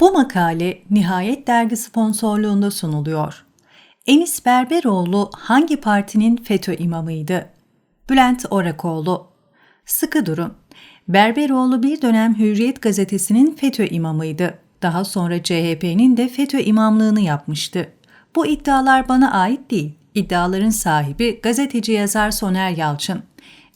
Bu makale Nihayet Dergi sponsorluğunda sunuluyor. Enis Berberoğlu hangi partinin FETÖ imamıydı? Bülent Orakoğlu Sıkı durun. Berberoğlu bir dönem Hürriyet gazetesinin FETÖ imamıydı. Daha sonra CHP'nin de FETÖ imamlığını yapmıştı. Bu iddialar bana ait değil. İddiaların sahibi gazeteci yazar Soner Yalçın.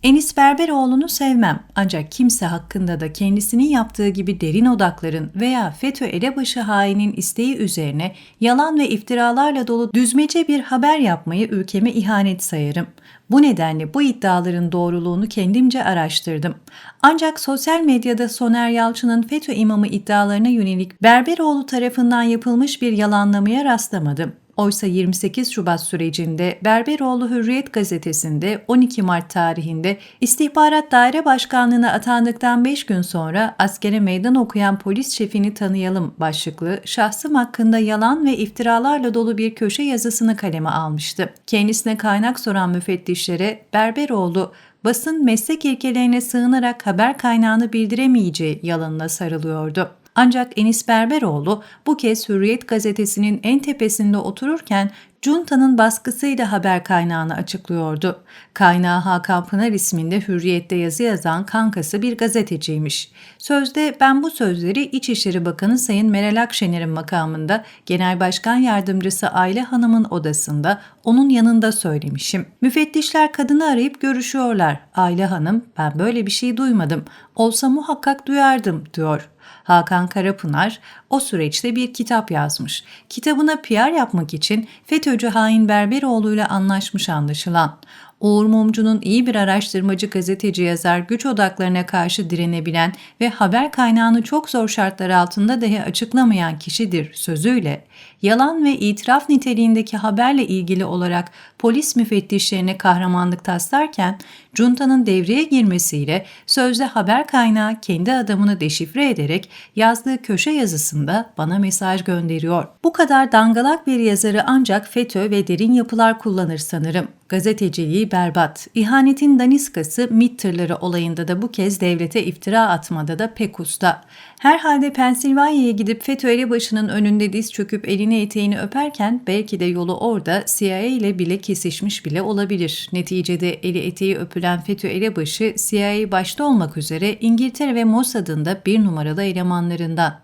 Enis Berberoğlu'nu sevmem ancak kimse hakkında da kendisinin yaptığı gibi derin odakların veya FETÖ elebaşı hainin isteği üzerine yalan ve iftiralarla dolu düzmece bir haber yapmayı ülkeme ihanet sayarım. Bu nedenle bu iddiaların doğruluğunu kendimce araştırdım. Ancak sosyal medyada Soner Yalçın'ın FETÖ imamı iddialarına yönelik Berberoğlu tarafından yapılmış bir yalanlamaya rastlamadım. Oysa 28 Şubat sürecinde Berberoğlu Hürriyet gazetesinde 12 Mart tarihinde İstihbarat Daire Başkanlığı'na atandıktan 5 gün sonra askere meydan okuyan polis şefini tanıyalım başlıklı şahsım hakkında yalan ve iftiralarla dolu bir köşe yazısını kaleme almıştı. Kendisine kaynak soran müfettişlere Berberoğlu basın meslek ilkelerine sığınarak haber kaynağını bildiremeyeceği yalanına sarılıyordu. Ancak Enis Berberoğlu bu kez Hürriyet gazetesinin en tepesinde otururken Cunta'nın baskısıyla haber kaynağını açıklıyordu. Kaynağı Hakan Pınar isminde Hürriyet'te yazı yazan kankası bir gazeteciymiş. Sözde ben bu sözleri İçişleri Bakanı Sayın Meral Akşener'in makamında Genel Başkan Yardımcısı Aile Hanım'ın odasında onun yanında söylemişim. Müfettişler kadını arayıp görüşüyorlar. Aile Hanım ben böyle bir şey duymadım. Olsa muhakkak duyardım diyor. Hakan Karapınar o süreçte bir kitap yazmış. Kitabına PR yapmak için FETÖ'cü hain Berberoğlu ile anlaşmış anlaşılan. Uğur Mumcu'nun iyi bir araştırmacı gazeteci yazar güç odaklarına karşı direnebilen ve haber kaynağını çok zor şartlar altında dahi açıklamayan kişidir sözüyle yalan ve itiraf niteliğindeki haberle ilgili olarak polis müfettişlerine kahramanlık taslarken Cunta'nın devreye girmesiyle sözde haber kaynağı kendi adamını deşifre ederek yazdığı köşe yazısında bana mesaj gönderiyor. Bu kadar dangalak bir yazarı ancak FETÖ ve derin yapılar kullanır sanırım. Gazeteciliği berbat. İhanetin daniskası MİT tırları olayında da bu kez devlete iftira atmada da pek usta. Herhalde Pensilvanya'ya gidip FETÖ elebaşının önünde diz çöküp elini eteğini öperken belki de yolu orada CIA ile bile kesişmiş bile olabilir. Neticede eli eteği öpülen FETÖ elebaşı CIA başta olmak üzere İngiltere ve Mossad'ın da bir numaralı elemanlarından.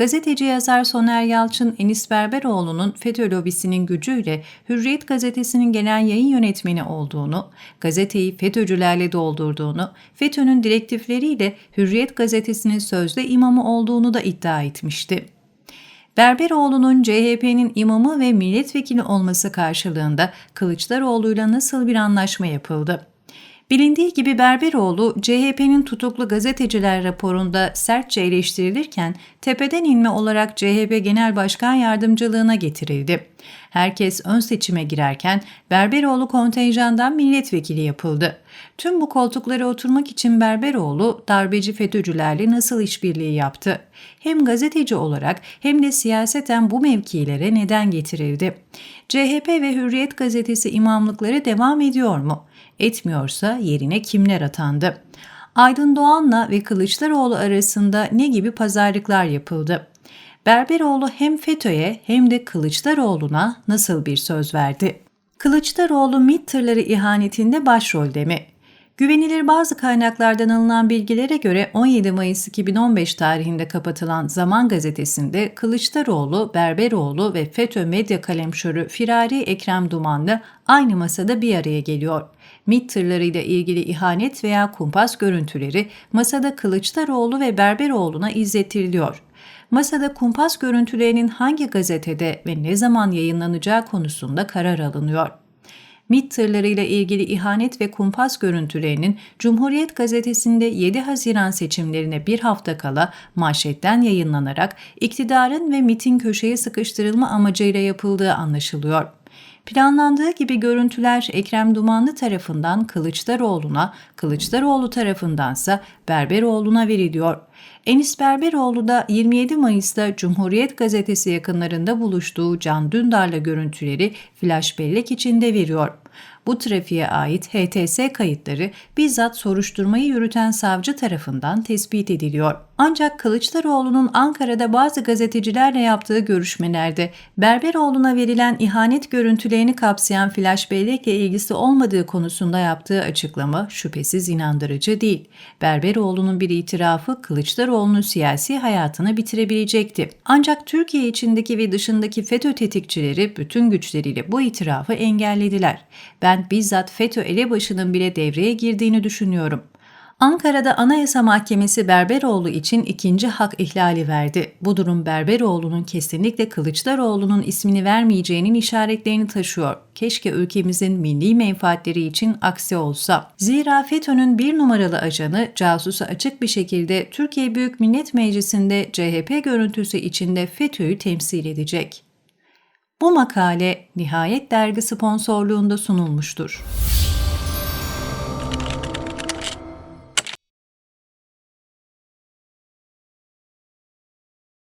Gazeteci yazar Soner Yalçın, Enis Berberoğlu'nun FETÖ lobisinin gücüyle Hürriyet gazetesinin genel yayın yönetmeni olduğunu, gazeteyi FETÖ'cülerle doldurduğunu, FETÖ'nün direktifleriyle Hürriyet gazetesinin sözde imamı olduğunu da iddia etmişti. Berberoğlu'nun CHP'nin imamı ve milletvekili olması karşılığında Kılıçdaroğlu'yla nasıl bir anlaşma yapıldı? Bilindiği gibi Berberoğlu, CHP'nin tutuklu gazeteciler raporunda sertçe eleştirilirken tepeden inme olarak CHP Genel Başkan Yardımcılığına getirildi. Herkes ön seçime girerken Berberoğlu kontenjandan milletvekili yapıldı. Tüm bu koltuklara oturmak için Berberoğlu darbeci FETÖ'cülerle nasıl işbirliği yaptı? Hem gazeteci olarak hem de siyaseten bu mevkilere neden getirildi? CHP ve Hürriyet gazetesi imamlıkları devam ediyor mu? Etmiyorsa yerine kimler atandı? Aydın Doğan'la ve Kılıçdaroğlu arasında ne gibi pazarlıklar yapıldı? Berberoğlu hem FETÖ'ye hem de Kılıçdaroğlu'na nasıl bir söz verdi? Kılıçdaroğlu MİT ihanetinde başrolde mi? Güvenilir bazı kaynaklardan alınan bilgilere göre 17 Mayıs 2015 tarihinde kapatılan Zaman gazetesinde Kılıçdaroğlu, Berberoğlu ve FETÖ medya kalemşörü Firari Ekrem Dumanlı aynı masada bir araya geliyor. MİT tırlarıyla ilgili ihanet veya kumpas görüntüleri masada Kılıçdaroğlu ve Berberoğlu'na izletililiyor. Masada kumpas görüntülerinin hangi gazetede ve ne zaman yayınlanacağı konusunda karar alınıyor. MİT tırlarıyla ilgili ihanet ve kumpas görüntülerinin Cumhuriyet Gazetesi'nde 7 Haziran seçimlerine bir hafta kala manşetten yayınlanarak iktidarın ve MİT'in köşeye sıkıştırılma amacıyla yapıldığı anlaşılıyor. Planlandığı gibi görüntüler Ekrem Dumanlı tarafından Kılıçdaroğlu'na, Kılıçdaroğlu tarafındansa Berberoğlu'na veriliyor. Enis Berberoğlu da 27 Mayıs'ta Cumhuriyet Gazetesi yakınlarında buluştuğu Can Dündar'la görüntüleri flash bellek içinde veriyor. Bu trafiğe ait HTS kayıtları bizzat soruşturmayı yürüten savcı tarafından tespit ediliyor. Ancak Kılıçdaroğlu'nun Ankara'da bazı gazetecilerle yaptığı görüşmelerde Berberoğlu'na verilen ihanet görüntülerini kapsayan flash bellekle ilgisi olmadığı konusunda yaptığı açıklama şüphesiz inandırıcı değil. Berberoğlu'nun bir itirafı Kılıçdaroğlu'nun siyasi hayatını bitirebilecekti. Ancak Türkiye içindeki ve dışındaki FETÖ tetikçileri bütün güçleriyle bu itirafı engellediler. Ben bizzat FETÖ elebaşının bile devreye girdiğini düşünüyorum. Ankara'da Anayasa Mahkemesi Berberoğlu için ikinci hak ihlali verdi. Bu durum Berberoğlu'nun kesinlikle Kılıçdaroğlu'nun ismini vermeyeceğinin işaretlerini taşıyor. Keşke ülkemizin milli menfaatleri için aksi olsa. Zira FETÖ'nün bir numaralı ajanı casusu açık bir şekilde Türkiye Büyük Millet Meclisi'nde CHP görüntüsü içinde FETÖ'yü temsil edecek. Bu makale Nihayet Dergi sponsorluğunda sunulmuştur.